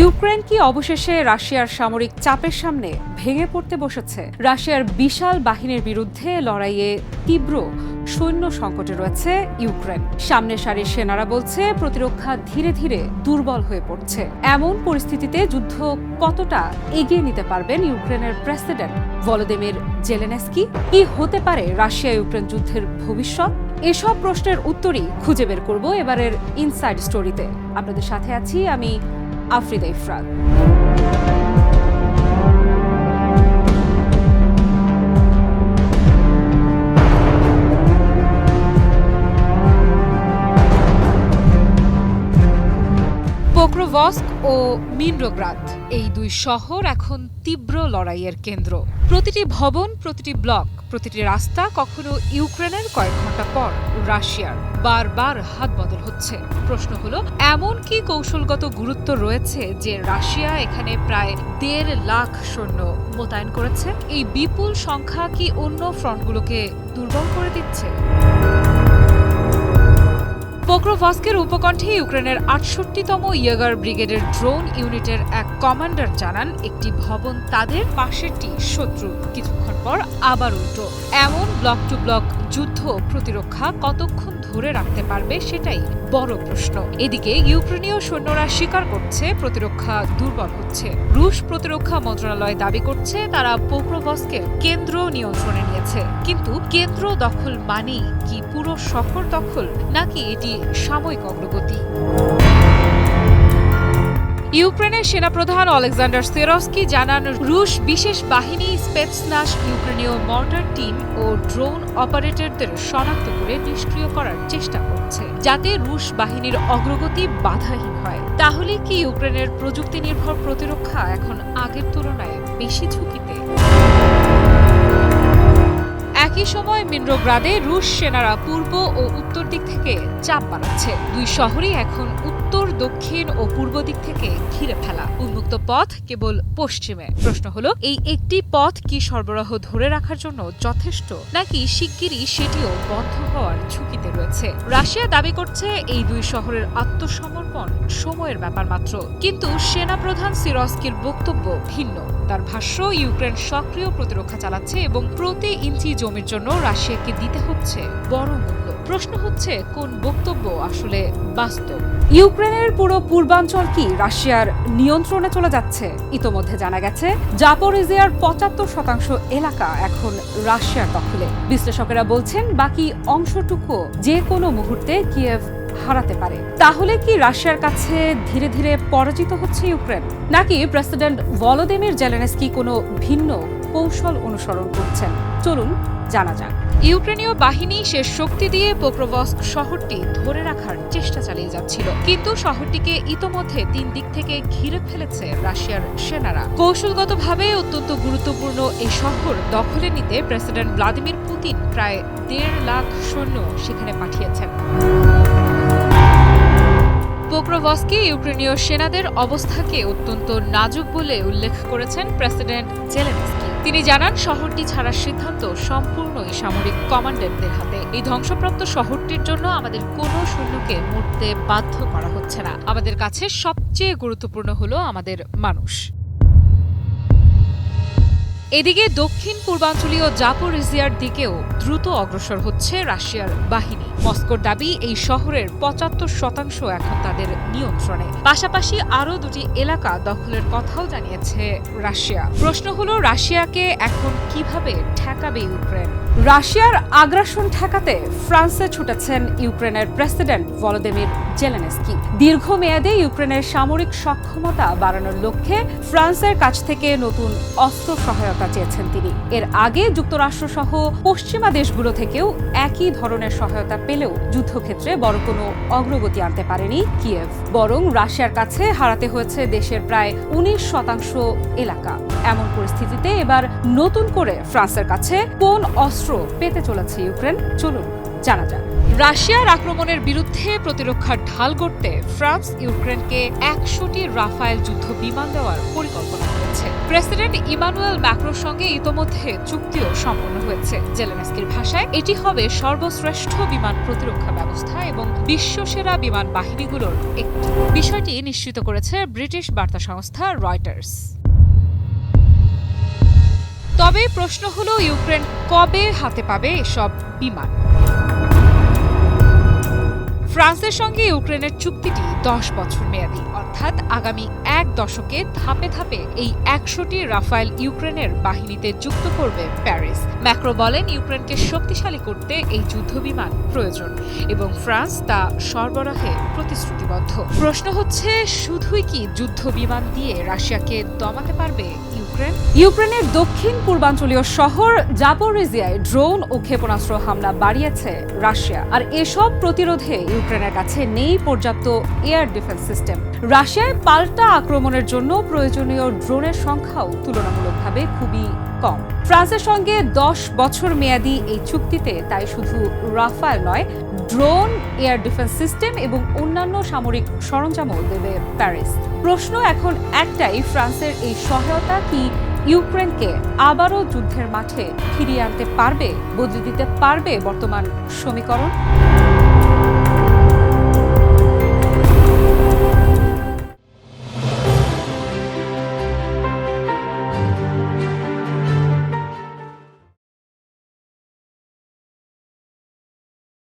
Ukraine কি অবশেষে রাশিয়ার সামরিক চাপের সামনে ভেঙে পড়তে বসেছে? রাশিয়ার বিশাল বাহিনীর বিরুদ্ধে লড়াইয়ে তীব্র সৈন্য সংকটে রয়েছে ইউক্রেন। সামনের সারির সেনারা বলছে, প্রতিরক্ষা ধীরে ধীরে দুর্বল হয়ে পড়ছে। এমন পরিস্থিতিতে যুদ্ধ কতটা এগিয়ে নিতে পারবেন ইউক্রেনের প্রেসিডেন্ট ভলোদিমির জেলেনেস্কি? কি হতে পারে রাশিয়া ইউক্রেন যুদ্ধের ভবিষ্যৎ? এসব প্রশ্নের উত্তরই খুঁজে বের করব এবারের ইনসাইড স্টোরিতে। আপনাদের সাথে আছি আমি আফ্রিদা ইফরাত পোক্রোভস্ক ও মিনরোগ্রাদ এই দুই শহর এখন তীব্র লড়াইয়ের কেন্দ্র। প্রতিটি ভবন, প্রতিটি ব্লক, প্রতিটি রাস্তা কখনো ইউক্রেনের কয়েক ঘণ্টা পর রাশিয়ার বারবার হাত বদল হচ্ছে। প্রশ্ন হলো, এমন কি কৌশলগত গুরুত্ব রয়েছে যে রাশিয়া এখানে প্রায় দেড় লাখ সৈন্য মোতায়েন করেছে? এই বিপুল সংখ্যা কি অন্য ফ্রন্টগুলোকে দুর্বল করে দিচ্ছে? পোক্রোভস্কের উপকণ্ঠে ইউক্রেনের আটষট্টিতম ইয়েগার ব্রিগেডের ড্রোন ইউনিটের এক কমান্ডার জানান, একটি ভবন তাদের পাশেরটি শত্রু। কিছুক্ষণ পর আবার উল্টো। এমন ব্লক টু ব্লক যুদ্ধ প্রতিরক্ষা কতক্ষণ ধরে রাখতে পারবে সেটাই বড় প্রশ্ন। এদিকে ইউক্রেনীয় সৈন্যরা স্বীকার করছে, প্রতিরক্ষা দুর্বল হচ্ছে। রুশ প্রতিরক্ষা মন্ত্রণালয় দাবি করছে, তারা পোক্রোভস্কে কেন্দ্র নিয়ন্ত্রণে নিয়েছে। কিন্তু কেন্দ্র দখল মানেই কি পুরো শহর দখল, নাকি এটি সাময়িক অগ্রগতি। ইউক্রেনের সেনাপ্রধান অলেকজান্ডার সেরস্কি জানান, রুশ বিশেষ বাহিনী স্পেটসনাস ইউক্রেনীয় মর্টার টিম ও ড্রোন অপারেটরদের শনাক্ত করে নিষ্ক্রিয় করার চেষ্টা করছে, যাতে রুশ বাহিনীর অগ্রগতি বাধাহীন হয়। তাহলে কি ইউক্রেনের প্রযুক্তি নির্ভর প্রতিরক্ষা এখন আগের তুলনায় বেশি ঝুঁকিতে? একই সময় মিন্দ্রগ্রাদে রুশ সেনারা পূর্ব ও উত্তর দিক থেকে চাপ বাড়াচ্ছে। দুই শহরই এখন উত্তর, দক্ষিণ ও পূর্ব দিক থেকে ঘিরে ফেলা। উন্মুক্ত পথ কেবল পশ্চিমে। প্রশ্ন হলো, এই একটি পথ কি সরবরাহ ধরে রাখার জন্য যথেষ্ট, নাকি শিগগিরই সেটিও বন্ধ হওয়ার ঝুঁকিতে রয়েছে? রাশিয়া দাবি করছে, এই দুই শহরের আত্মসমর্পণ সময়ের ব্যাপার মাত্র। কিন্তু সেনাপ্রধান সিরস্কির বক্তব্য ভিন্ন। তার ভাষ্য, ইউক্রেন সক্রিয় প্রতিরক্ষা চালাচ্ছে এবং প্রতি ইঞ্চি জমির জন্য রাশিয়াকে দিতে হচ্ছে বড় মূল্য। প্রশ্ন হচ্ছে, কোন বক্তব্য আসলে বাস্তব? ইউক্রেনের পুরো পূর্বাঞ্চল কি রাশিয়ার নিয়ন্ত্রণে চলে যাচ্ছে? ইতোমধ্যে জানা গেছে, জাপোরিজিয়ার পঁচাত্তর শতাংশ এলাকা এখন রাশিয়ার দখলে। বিশ্লেষকেরা বলছেন, বাকি অংশটুকু যে কোনো মুহূর্তে কিয়েভ হারাতে পারে। তাহলে কি রাশিয়ার কাছে ধীরে ধীরে পরাজিত হচ্ছে ইউক্রেন? নাকি প্রেসিডেন্ট ভলোদিমির জেলেনেস্কি কোনো ভিন্ন কৌশল অনুসরণ করছেন? চলুন, জানা যাক। ইউক্রেনীয় বাহিনী শেষ শক্তি দিয়ে পোক্রোভস্ক শহরটি ধরে রাখার চেষ্টা চালিয়ে যাচ্ছিল। কিন্তু শহরটিকে ইতোমধ্যে তিন দিক থেকে ঘিরে ফেলেছে রাশিয়ার সেনারা। কৌশলগতভাবে অত্যন্ত গুরুত্বপূর্ণ এই শহর দখলে নিতে প্রেসিডেন্ট ভ্লাদিমির পুতিন প্রায় দেড় লাখ সৈন্য সেখানে পাঠিয়েছেন। পোক্রোভস্কি ইউক্রেনীয় সেনাদের অবস্থাকে অত্যন্ত নাজুক বলে উল্লেখ করেছেন প্রেসিডেন্ট জেলেনস্কি। তিনি জানান, শহরটি ছাড়ার সিদ্ধান্ত সম্পূর্ণই সামরিক কমান্ডারদের হাতে। এই ধ্বংসপ্রাপ্ত শহরটির জন্য আমাদের কোনো সৈন্যকে মরতে বাধ্য করা হচ্ছে না। আমাদের কাছে সবচেয়ে গুরুত্বপূর্ণ হলো আমাদের মানুষ। এদিকে দক্ষিণ পূর্বাঞ্চলীয় জাপোরিজিয়ার দিকেও দ্রুত অগ্রসর হচ্ছে রাশিয়ার বাহিনী। মস্কোর দাবি, এই শহরের পঁচাত্তর শতাংশ এখন তাদের নিয়ন্ত্রণে। পাশাপাশি আরও দুটি এলাকা দখলের কথাও জানিয়েছে রাশিয়া। প্রশ্ন হলো, রাশিয়াকে এখন কীভাবে ঠেকাবে ইউক্রেন? রাশিয়ার আগ্রাসন ঠেকাতে ফ্রান্সে ছুটেছেন ইউক্রেনের প্রেসিডেন্ট ভলোদিমির জেলেনেস্কি। দীর্ঘমেয়াদে ইউক্রেনের সামরিক সক্ষমতা বাড়ানোর লক্ষ্যে ফ্রান্সের কাছ থেকে নতুন অস্ত্র সহায়তা চেয়েছেন তিনি। এর আগে যুক্তরাষ্ট্র সহ পশ্চিমা দেশগুলো থেকেও একই ধরনের সহায়তা পেলেও যুদ্ধক্ষেত্রে বড় কোনো অগ্রগতি আনতে পারেনি কিয়েভ। বরং রাশিয়ার কাছে হারাতে হয়েছে দেশের প্রায় উনিশ শতাংশ এলাকা। এমন পরিস্থিতিতে এবার নতুন করে ফ্রান্সের কাছে কোন অস্ত্র পেতে চলেছে ইউক্রেন। চলুন, জানা যাক। রাশিয়ার আক্রমণের বিরুদ্ধে প্রতিরক্ষার ঢাল গড়তে ফ্রান্স ইউক্রেনকে একশোটি রাফায়েল যুদ্ধ বিমান দেওয়ার পরিকল্পনা করেছে। প্রেসিডেন্ট ইমানুয়েল ম্যাক্রোর সঙ্গে ইতোমধ্যে চুক্তিও সম্পন্ন হয়েছে। জেলেনস্কির ভাষায়, এটি হবে সর্বশ্রেষ্ঠ বিমান প্রতিরক্ষা ব্যবস্থা এবং বিশ্বসেরা বিমান বাহিনীগুলোর একটি। বিষয়টি নিশ্চিত করেছে ব্রিটিশ বার্তা সংস্থা রয়টার্স। তবে প্রশ্ন হলো, ইউক্রেন কবে হাতে পাবে এসব বিমান? ফ্রান্সের সঙ্গে ইউক্রেনের চুক্তিটি দশ বছর মেয়াদী, অর্থাৎ আগামী এক দশকে ধাপে ধাপে এই একশোটি রাফায়েল ইউক্রেনের বাহিনীতে যুক্ত করবে প্যারিস। ম্যাক্রো বলেন, ইউক্রেনকে শক্তিশালী করতে এই যুদ্ধ বিমান প্রয়োজন এবং ফ্রান্স তা সরবরাহে প্রতিশ্রুতিবদ্ধ। প্রশ্ন হচ্ছে, শুধুই কি যুদ্ধ বিমান দিয়ে রাশিয়াকে দমাতে পারবে ইউক্রেন। ইউক্রেনের দক্ষিণ পূর্বাঞ্চলীয় শহর জাপোরিজিয়ায় ড্রোন ও ক্ষেপণাস্ত্র হামলা বাড়িয়েছে রাশিয়া। আর এসব প্রতিরোধে ইউক্রেনের কাছে নেই পর্যাপ্ত এয়ার ডিফেন্স সিস্টেম। রাশিয়ায় পাল্টা আক্রমণের জন্য প্রয়োজনীয় ড্রোনের সংখ্যাও তুলনামূলকভাবে খুবই কম। ফ্রান্সের সঙ্গে দশ বছর মেয়াদী এই চুক্তিতে তাই শুধু রাফায়েল নয় ড্রোন, এয়ার ডিফেন্স সিস্টেম এবং অন্যান্য সামরিক সরঞ্জামও দেবে প্যারিস। প্রশ্ন এখন একটাই, ফ্রান্সের এই সহায়তা কি ইউক্রেনকে আবারও যুদ্ধের মাঠে ফিরিয়ে আনতে পারবে, বদলে দিতে পারবে বর্তমান সমীকরণ?